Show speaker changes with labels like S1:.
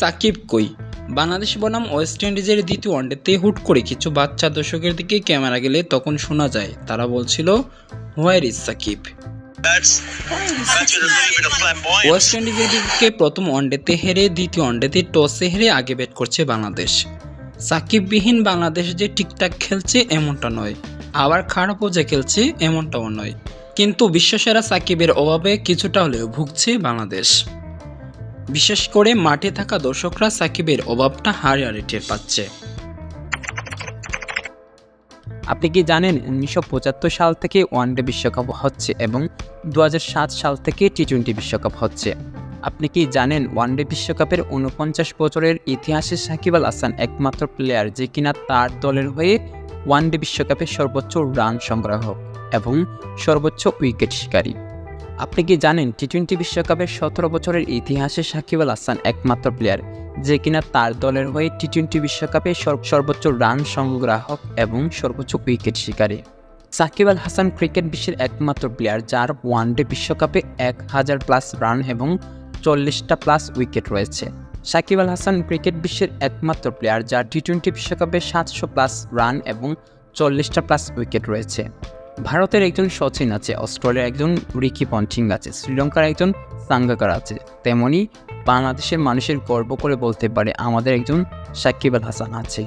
S1: সাকিব কই? বাংলাদেশ বনাম ওয়েস্ট ইন্ডিজের দ্বিতীয় ওয়ানডেতে হুট করে কিছু বাচ্চা দর্শকের দিকে ক্যামেরা গেলে তখন শোনা যায় তারা বলছিল হোয়ার ইজ সাকিব. ওয়েস্ট ইন্ডিজের দিকে প্রথম ওয়ানডেতে হেরে দ্বিতীয় ওয়ানডেতে টসে হেরে আগে ব্যাট করছে বাংলাদেশ। সাকিববিহীন বাংলাদেশ যে ঠিকঠাক খেলছে এমনটা নয় আবার খারাপও যে খেলছে এমনটাও নয়। কিন্তু বিশ্বসেরা সাকিবের অভাবে কিছুটা হলেও ভুগছে বাংলাদেশ। বিশেষ করে মাঠে থাকা দর্শকরা সাকিবের অভাবটা হারে হারে টের পাচ্ছে।
S2: আপনি কি জানেন উনিশশো পঁচাত্তর সাল থেকে ওয়ানডে বিশ্বকাপ হচ্ছে এবং দু হাজার সাত সাল থেকে টি টোয়েন্টি বিশ্বকাপ হচ্ছে? আপনি কি জানেন ওয়ানডে বিশ্বকাপের উনপঞ্চাশ বছরের ইতিহাসে সাকিব আল হাসান একমাত্র প্লেয়ার যে কিনা তার দলের হয়ে ওয়ানডে বিশ্বকাপে সর্বোচ্চ রান সংগ্রাহক এবং সর্বোচ্চ উইকেট শিকারী? আপনি কি জানেন টি টোয়েন্টি বিশ্বকাপের সতেরো বছরের ইতিহাসে সাকিব আল হাসান একমাত্র প্লেয়ার যে কিনা তার দলের হয়ে টি টোয়েন্টি বিশ্বকাপে সর্বোচ্চ রান সংগ্রাহক এবং সর্বোচ্চ উইকেট শিকারী। সাকিব আল হাসান ক্রিকেট বিশ্বের একমাত্র প্লেয়ার যার ওয়ানডে বিশ্বকাপে এক হাজার প্লাস রান এবং চল্লিশটা প্লাস উইকেট রয়েছে। সাকিব আল হাসান ক্রিকেট বিশ্বের একমাত্র প্লেয়ার যার টি টোয়েন্টি বিশ্বকাপে সাতশো প্লাস রান এবং চল্লিশটা প্লাস উইকেট রয়েছে। ভারতের একজন সচিন আছে, অস্ট্রেলিয়ার একজন রিকি পঞ্চিং আছে, শ্রীলঙ্কার একজন সাঙ্গাকার আছে। তেমনি বাংলাদেশের মানুষের গর্ব করে বলতে পারে আমাদের একজন সাকিব আল হাসান আছে।